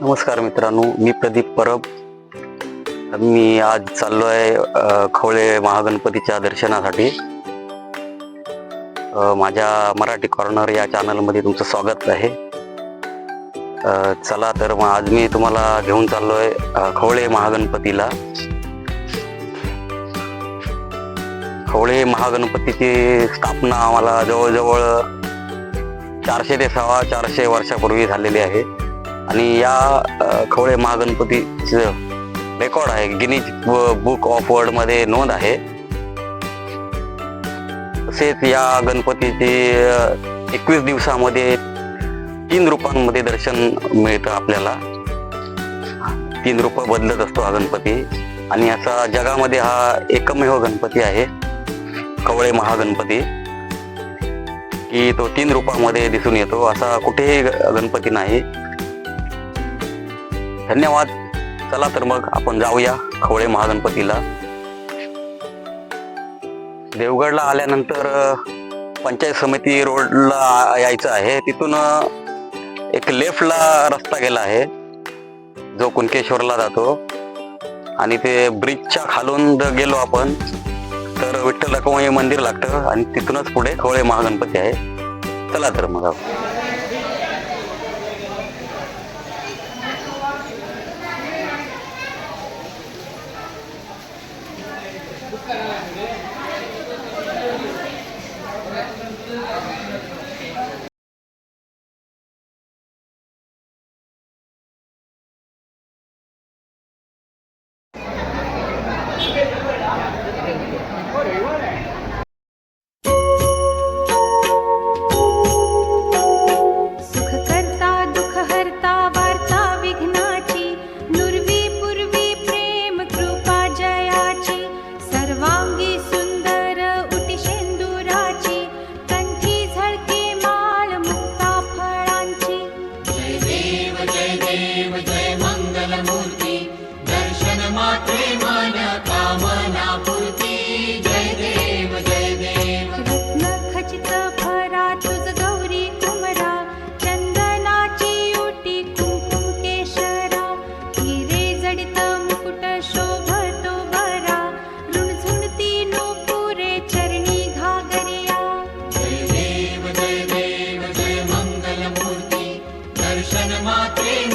नमस्कार मित्रांनो मी प्रदीप परब. मी आज चाललो आहे खवळे महागणपतीच्या दर्शनासाठी. माझ्या मराठी कॉर्नर या चॅनलमध्ये तुमचं स्वागत आहे. चला तर मग आज मी तुम्हाला घेऊन चाललो आहे खवळे महागणपतीला. खवळे महागणपतीची स्थापना आम्हाला जवळजवळ चारशे ते सव्वा चारशे वर्षापूर्वी झालेली आहे. आणि या खवळे महागणपतीचं रेकॉर्ड आहे. गिनीज बुक ऑफ वर्ल्डमध्ये नोंद आहे. तसेच या गणपतीचे एकवीस दिवसामध्ये तीन रूपांमध्ये दर्शन मिळतं आपल्याला. तीन रूप बदलत असतो हा गणपती. आणि असा जगामध्ये हा एकमेव गणपती आहे. कवळे महागणपती. की तो तीन रूपामध्ये दिसून येतो. असा कुठेही ग- गणपती नाही. धन्यवाद. चला तर मग आपण जाऊया खवळे महागणपतीला. देवगडला आल्यानंतर पंचायत समिती रोडला यायचं आहे. तिथून एक लेफ्टला रस्ता गेला आहे. जो कुणकेश्वरला जातो. आणि ते ब्रिजच्या खालून जर गेलो आपण तर विठ्ठल रकमाई मंदिर लागतं. आणि तिथूनच पुढे खवळे महागणपती आहे. चला तर मग. आपण. सुख दर्शन मात्रे मन कामना